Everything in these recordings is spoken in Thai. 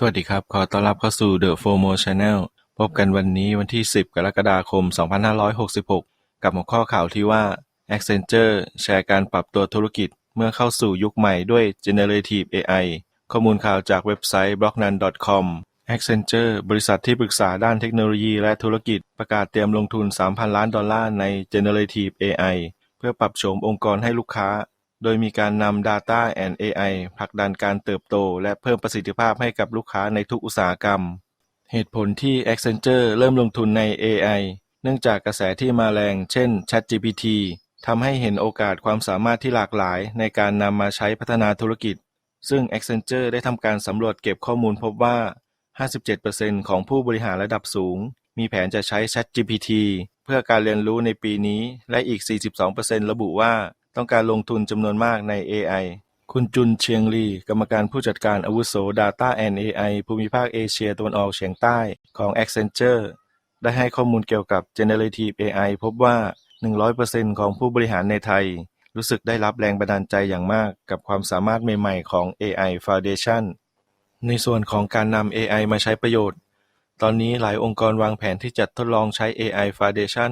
สวัสดีครับ ขอต้อนรับเข้าสู่ The FOMO Channel พบกันวันนี้วันที่ 10 กรกฎาคม 2566 กับหัวข้อข่าวที่ว่า Accenture แชร์การปรับตัวธุรกิจเมื่อเข้าสู่ยุคใหม่ด้วย Generative AI ข้อมูลข่าวจากเว็บไซต์ blocknan.com Accenture บริษัทที่ปรึกษาด้านเทคโนโลยีและธุรกิจประกาศเตรียมลงทุน 3,000 ล้านดอลลาร์ใน Generative AI เพื่อปรับโฉมองค์กรให้ลูกค้า โดยมีการนำ Data and AI ผลักดันการเติบโตและเพิ่มประสิทธิภาพให้กับลูกค้าในทุกอุตสาหกรรม เหตุผลที่ Accenture เริ่มลงทุนใน AI เนื่องจากกระแสที่มาแรง เช่น ChatGPT ทำให้เห็นโอกาสความสามารถที่หลากหลายในการนำมาใช้พัฒนาธุรกิจ ซึ่ง Accenture ได้ทำการสำรวจเก็บข้อมูลพบว่า 57%ของผู้บริหารระดับสูง มีแผนจะใช้ ChatGPT เพื่อการเรียนรู้ในปีนี้ และอีก 42%ระบุว่า ต้องการลงทุนจำนวนมากใน AI คุณจุน เชียงลีกรรมการผู้จัดการอาวุโส Data and AI ภูมิภาคเอเชียตะวันออกเฉียงใต้ของ Accenture ได้ให้ข้อมูลเกี่ยวกับ Generative AI พบว่า 100%ของผู้บริหารในไทย รู้สึกได้รับแรงบันดาลใจอย่างมากกับความสามารถใหม่ๆของ AI Foundation ในส่วนของการนำ AI มาใช้ประโยชน์ ตอนนี้หลายองค์กรวางแผนที่จะทดลองใช้ AI Foundation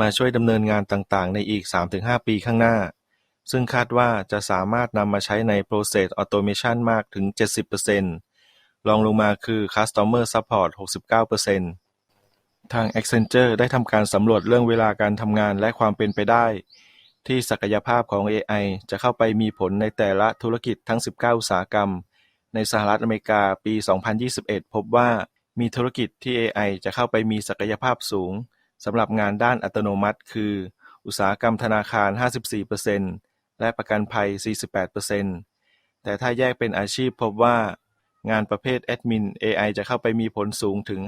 มาช่วยดำเนินงานต่าง ๆ ในอีก 3-5 ปีข้างหน้า ซึ่งคาดว่าจะสามารถนำมาใช้ใน Process Automation มากถึง 70%รองลงมาคือ Customer Support 69%ทาง Accenture ได้ทำการสำรวจเรื่องเวลาการทำงานและความเป็นไปได้ ที่ศักยภาพของ AI จะเข้าไปมีผลในแต่ละธุรกิจทั้ง 19 อุตสาหกรรม ในสหรัฐอเมริกาปี 2021 พบว่ามีธุรกิจที่ AI จะเข้าไปมีศักยภาพสูง สำหรับงานด้านอัตโนมัติ คือ อุตสาหกรรมธนาคาร 54%และประกันภัย 48%แต่ถ้าแยกเป็นอาชีพพบว่า งานประเภทแอดมิน AI จะเข้าไปมีผลสูงถึง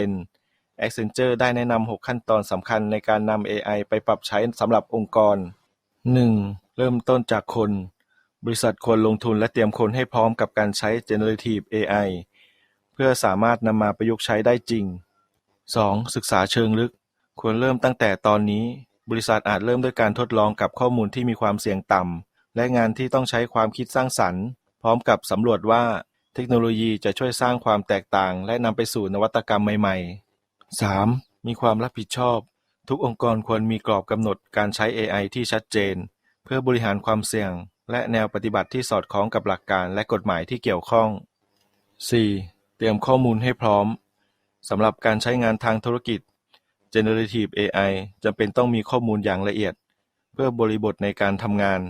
57% Accenture ได้แนะนำ 6 ขั้นตอนสำคัญในการนำ AI ไปปรับใช้สำหรับองค์กร 1. เริ่มต้นจากคน บริษัทควรลงทุนและเตรียมคนให้พร้อมกับการใช้ Generative AI เพื่อสามารถนำมาประยุกต์ใช้ได้จริง 2. ศึกษาเชิงลึก ควรเริ่มตั้งแต่ตอนนี้ บริษัทอาจเริ่มด้วยการทดลองกับข้อมูลที่มีความเสี่ยงต่ำ และงานที่ต้องใช้ความคิดสร้างสรรค์ พร้อมกับสำรวจว่า เทคโนโลยีจะช่วยสร้างความแตกต่าง และนำไปสู่นวัตกรรมใหม่ๆ 3. มีความรับผิดชอบ ทุกองค์กรควรมีกรอบกำหนดการใช้ AI ที่ชัดเจน เพื่อบริหารความเสี่ยง และแนวปฏิบัติที่สอดคล้องกับหลักการและกฎหมายที่เกี่ยวข้อง 4. เตรียมข้อมูลให้พร้อม สำหรับการใช้งานทางธุรกิจ Generative AI จำเป็นต้องมีข้อมูลอย่างละเอียด เพื่อบริบทในการทำงาน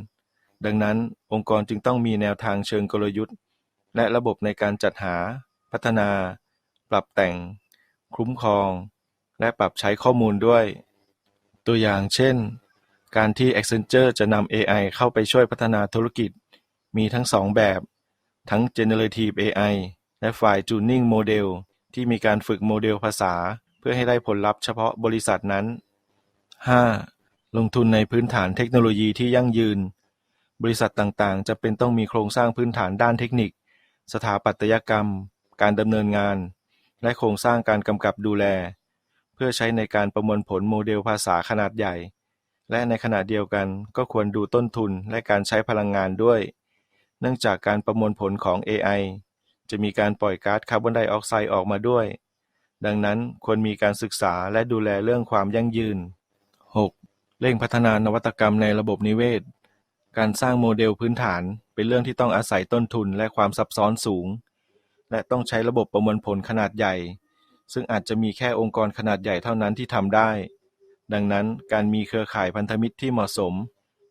ดังนั้น องค์กรจึงต้องมีแนวทางเชิงกลยุทธ์ และระบบในการจัดหา พัฒนา ปรับแต่ง คุ้มครอง และปรับใช้ข้อมูลด้วย ตัวอย่างเช่น การที่ Accenture จะนำ AI เข้าไปช่วยพัฒนาธุรกิจ มีทั้งสองแบบ ทั้ง Generative AI และ Fine Tuning Model ที่มีการฝึกโมเดลภาษา เพื่อให้ได้ผลลัพธ์เฉพาะบริษัทนั้น 5. ลงทุนในพื้นฐานเทคโนโลยีที่ยั่งยืน บริษัทต่างๆ จะเป็นต้องมีโครงสร้างพื้นฐานด้านเทคนิค สถาปัตยกรรม การดำเนินงาน และโครงสร้างการกำกับดูแล เพื่อใช้ในการประมวลผลโมเดลภาษาขนาดใหญ่ และในขณะเดียวกันก็ควรดูต้นทุนและการใช้พลังงานด้วย เนื่องจากการประมวลผลของ AI จะมีการปล่อยก๊าซคาร์บอนไดออกไซด์ออกมาด้วย ดังนั้นควรมีการศึกษาและดูแลเรื่องความยั่งยืน 6. เร่งพัฒนานวัตกรรมในระบบนิเวศ การสร้างโมเดลพื้นฐานเป็นเรื่องที่ต้องอาศัยต้นทุนและความซับซ้อนสูง และต้องใช้ระบบประมวลผลขนาดใหญ่ ซึ่งอาจจะมีแค่องค์กรขนาดใหญ่เท่านั้นที่ทำได้ ดังนั้นการมีเครือข่ายพันธมิตรที่เหมาะสม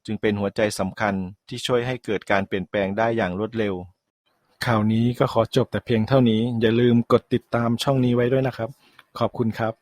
จึงเป็นหัวใจสำคัญที่ช่วยให้เกิดการเปลี่ยนแปลงได้อย่างรวดเร็ว ข่าวนี้ก็ขอจบแต่เพียงเท่านี้ อย่าลืมกดติดตามช่องนี้ไว้ด้วยนะครับ ขอบคุณครับ